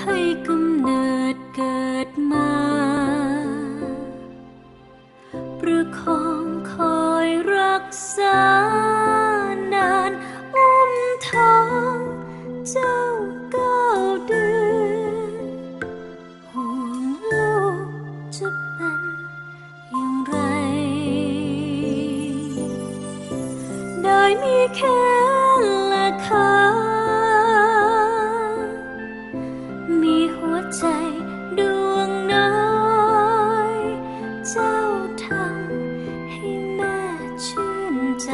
ให้กำเนิดเกิดมา ประคองคอยรักษา ได้มีแค่และขามีหัวใจดวงน้อย เจ้าทำให้แม่ชื่นใจ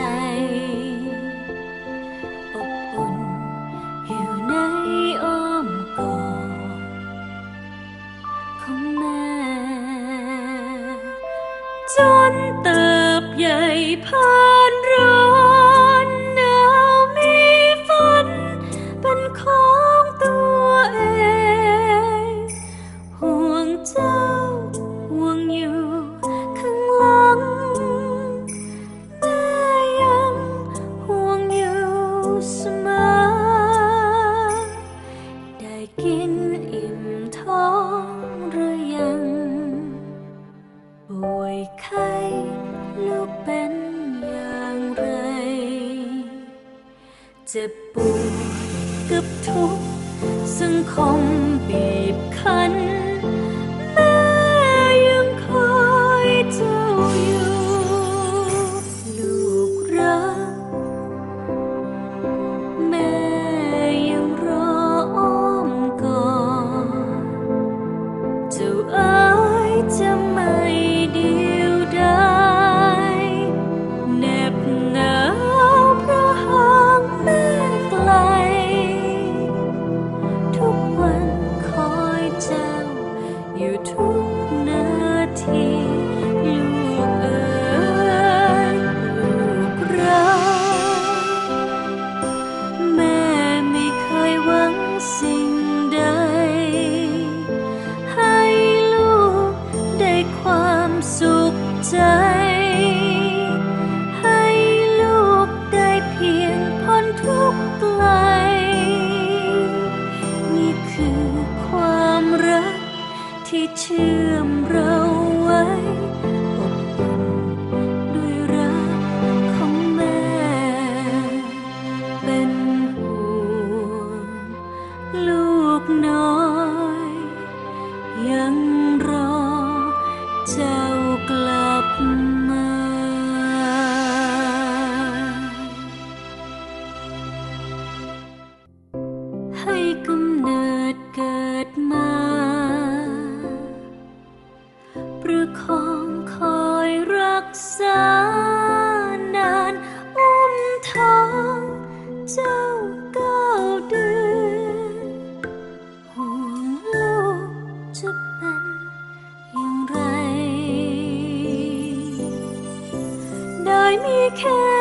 อบอุ่นอยู่ในอ้อมกอดของแม่จนเติบใหญ่ผ่า กินอิ่มท้องหรือยัง ป่วยไข้ลูกเป็นอย่างไร เจ็บปวดกับทุกข์สังคมบีบคั้น ใจ ให้ลูกได้เพียงพ้นทุกข์ไกล นี่คือความรักที่เชื่อมเราไว้อบอุ่นด้วยรักของแม่ เป็นห่วงลูกน้อยยัง ษานานอุ้มท้องเจ้าเก้าเดือนห่วงลูกจะเป็นอย่างไร ได้มีแค่